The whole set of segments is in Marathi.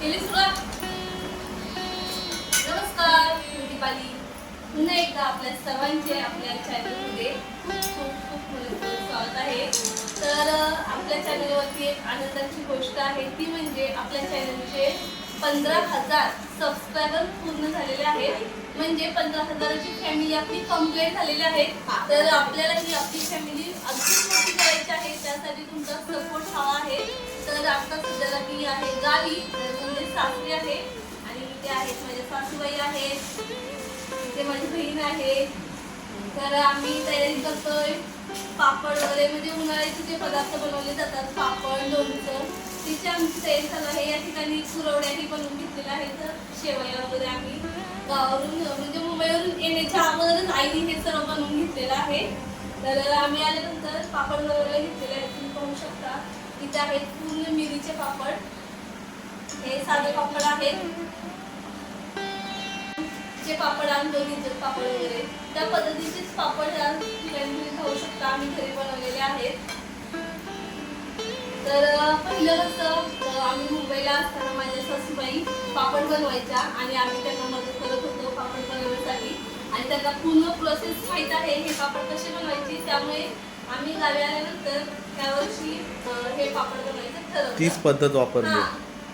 केली सुरुवात नमस्कार मी दीपाली. पुन्हा एकदा आपल्या सर्वांचे आपल्या चॅनलमध्ये खूप खूप खूप स्वागत आहे. तर आपल्या चॅनलवरती एक आनंदाची गोष्ट आहे ती म्हणजे आपल्या चॅनलचे पंधरा हजार सबस्क्रायबर पूर्ण झालेले आहेत. म्हणजे पंधरा हजाराची फॅमिली आपली कंप्लीट झालेली आहे. तर आपल्याला ही आपली फॅमिली अगदी करायचे आहे त्यासाठी तुमचा सपोर्ट हवा आहे. तर आता सध्याला मी आहे गावी तर म्हणजे सासरी आहे. आणि इथे आहेत माझ्या सासूबाई आहेत. इथे माझी बहीण आहे. तर आम्ही तयारी करतोय. पापड वगैरे म्हणजे उन्हाळ्याचे जे पदार्थ बनवले जातात पापड लोणचं तिची आमची तयारी चालू आहे या ठिकाणी कुरवड्याही बनवून घेतलेल्या आहेत. शेवया वगैरे आम्ही गावावरून म्हणजे मुंबईवरून येण्याच्या अगोदरच आईने हे सर्व बनवून घेतलेलं आहे. तर आम्ही आल्यानंतर पापड वगैरे घेतलेले आहेत. तुम्ही पाहू शकता. इथे आहेत पूर्ण मिरीचे पापड. हे साधे पापड आहेत. जे पापड आणतो इज्जत पापड वगैरे. त्या पद्धतीचेच पापड तुम्ही खाऊ शकता. आम्ही घरी बनवलेले आहेत. तर पहिलं कसं आम्ही मुंबईला असताना माझ्या सासूबाई पापड बनवायच्या आणि आम्ही त्यांना मदत करत होतो पापड बनवण्यासाठी. आणि त्यांना पूर्ण प्रोसेस माहीत आहे हे पापड कसे बनवायचे त्यामुळे आम्ही गावी आल्यानंतर त्या वर्षी अं, हे पापड बनवायचं ठरवलं. तीच पद्धत वापरली. हा.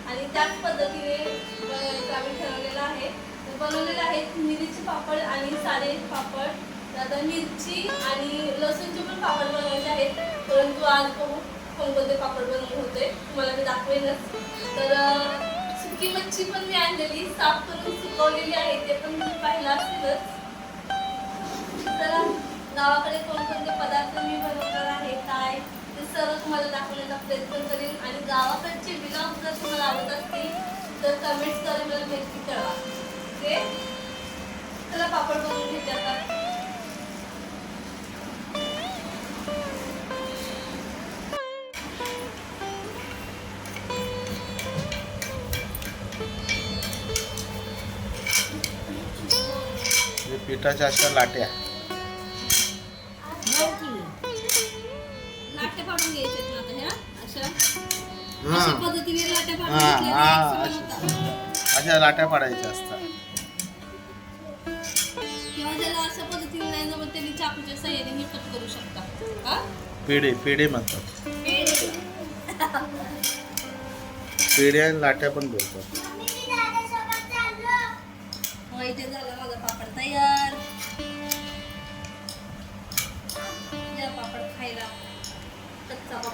आणि त्याच पद्धतीने आम्ही ठरवलेलं आहे. बनवलेले आहेत मिरची पापड आणि साधे पापड. तर आता मिरची आणि लसूणचे पण पापड बनवायचे आहेत. परंतु आज बघू कोणकोणते पापड बनवले होते तुम्हाला मी दाखवेनच. तर अं, सुकी मच्छी पण मी आणलेली साफ करून सुकवलेली आहे ते पण तुम्ही पाहिलं असतीलच चला गावाकडे कोणकोणते पदार्थ मी बनवणार आहे काय? ते सर्व तुम्हाला दाखवण्याचा प्रयत्न करेन आणि गावाकडचे ब्लॉग जर तुम्हाला आवडत असतील तर कमेंट्स करून मला नक्की कळवा. ओके चला पापड बनवून घेते आता. पिठाच्या अशा लाट्या. अशा पद्धतीने लाट्या पाडून हा, हा. अशा पाडायच्या असतात. किंवा ज्याला अशा पद्धतीने नाही जमत त्यांनी चाकूच्या सहाय्याने कट करू शकता. हा? पेढे पेढे म्हणतात. पेढे. पेढे आणि लाट्या पण बोलतात. हो इथे झाला माझा पापड तयार.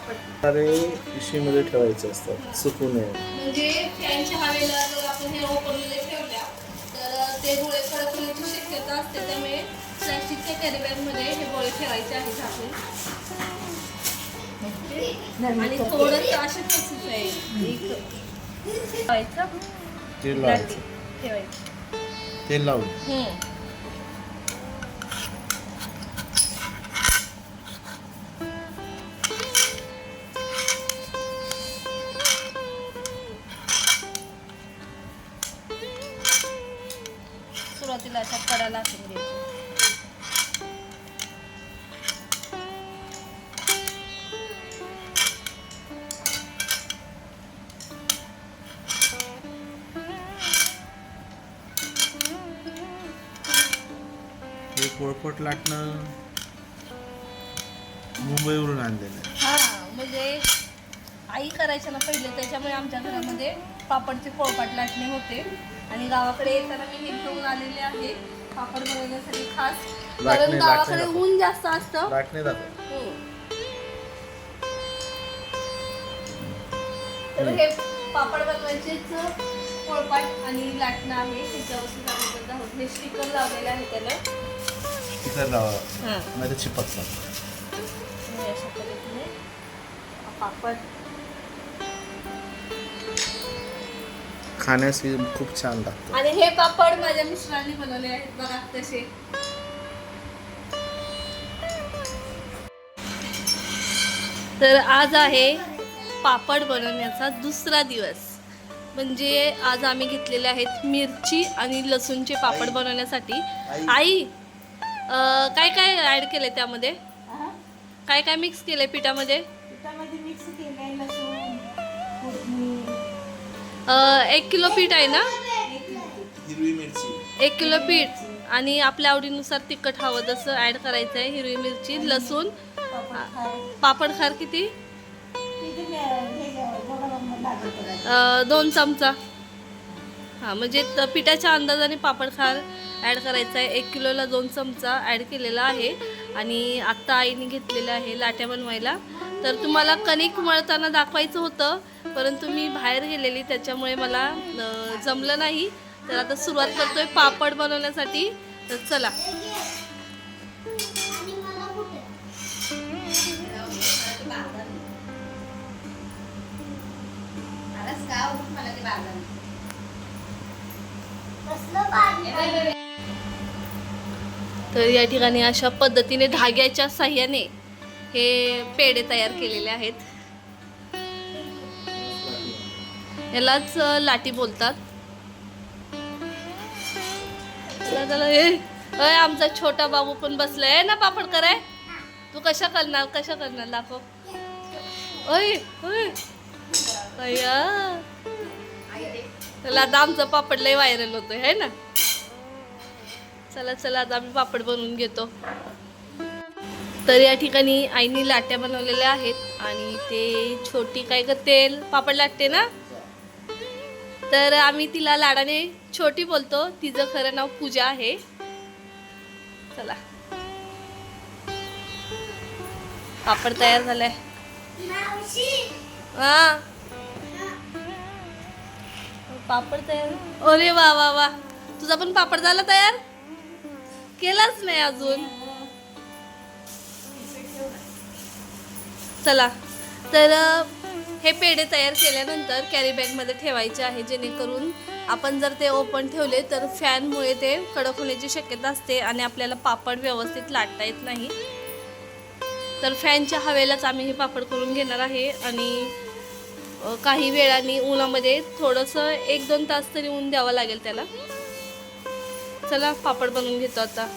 अरे पिशवीमध्ये ठेवायचे असतात सुकू नये. म्हणजे फॅनच्या हवेला जर आपण हे ओपनमध्ये ठेवल्या तर ते गोळे कडक होण्याची शक्यता असते त्यामुळे प्लास्टिकच्या कॅरीबॅगमध्ये हे गोळे ठेवायचे आहे झाकून आणि थोडं असे तसंच आहे ठेवायचं तेल लावायचं. तेल लावून. हे पोळपट लाटणं मुंबईवरून आणलेलं आहे. हा म्हणजे आई करायच्या ना पहिले त्याच्यामुळे आमच्या घरामध्ये पापडचे पोळपाट लाटणे होते. आणि गावाकडे येताना मी हे घेऊन आलेले आहे. पापड बनवण्यासाठी खास. कारण लाटणे- गावाकडे लाटणे ऊन जास्त असतं. लाटणे दाखव. हम्म. तर हे पापड बनवायचेच पोळपाट आणि लाटणं आहे. त्याच्यावरती आम्ही करत आहोत हे स्टिकर लावलेलं आहे त्याला. हां. नाही तर चिपकतात अशा पद्धतीने हा पापड. खाण्यास हे खूप छान लागतं. आणि हे पापड माझ्या मिस्टरांनी बनवले आहेत. बघा तसे. तर आज आहे पापड बनवण्याचा दुसरा दिवस. म्हणजे आज आम्ही घेतलेले आहेत मिरची आणि लसूणचे पापड बनवण्यासाठी. आई काय काय ऍड केलंय त्यामध्ये? काय काय मिक्स केलंय पिठामध्ये? पिठामध्ये मिक्स केलंय लसूण फोडणी अं, एक किलो पीठ आहे ना? हिरवी मिरची. एक किलो पीठ. आणि आपल्या आवडीनुसार तिखट हवं तसं ॲड करायचं आहे हिरवी मिरची लसूण. पापड खार किती? अं, दोन चमचा. हां म्हणजे त- पिठाच्या अंदाजाने पापड खार ॲड करायचा आहे. एक किलोला दोन चमचा ॲड केलेला आहे. आणि आत्ता आईने घेतलेलं आहे लाट्या बनवायला. तर तुम्हाला कणिक मळताना दाखवायचं होतं परंतु मी बाहेर गेलेली त्याच्यामुळे मला जमलं नाही. तर आता सुरुवात करतोय पापड बनवण्यासाठी. तर चला. तर या ठिकाणी अशा पद्धतीने धाग्याच्या साह्याने हे पेढे तयार केलेले आहेत. यालाच लाटी बोलतात. अय, आमचा छोटा बाबू पण बसलाय. ना पापड कराय तू कशा करणार कशा करणार दाखव. ओय अय अय्या. आता आमचा पापड लय व्हायरल होतोय है ना? चला चला आता आम्ही पापड बनवून घेतो. तर या ठिकाणी आईनी लाट्या बनवलेल्या आहेत आणि ते छोटी काय तेल पापड लाटते ना? तर आम्ही तिला लाडाने छोटी बोलतो. तिचं खरं नाव पूजा आहे. चला. पापड तयार झालाय. हा. पापड तयार. अरे वा वा वा. तुझा पण पापड झाला तयार? केलाच नाही अजून. चला. तर हे पेढे तयार केल्यानंतर कॅरी बॅगमध्ये ठेवायचे आहे जेणेकरून आपण जर ते ओपन ठेवले तर फॅनमुळे ते कडक होण्याची शक्यता असते आणि आपल्याला पापड व्यवस्थित लाटता येत नाही. तर फॅनच्या हवेलाच आम्ही हे पापड करून घेणार आहे आणि काही वेळाने उन्हामध्ये थोडंसं एक दोन तास तरी ऊन द्यावं लागेल त्याला. चला पापड बनवून घेतो आता.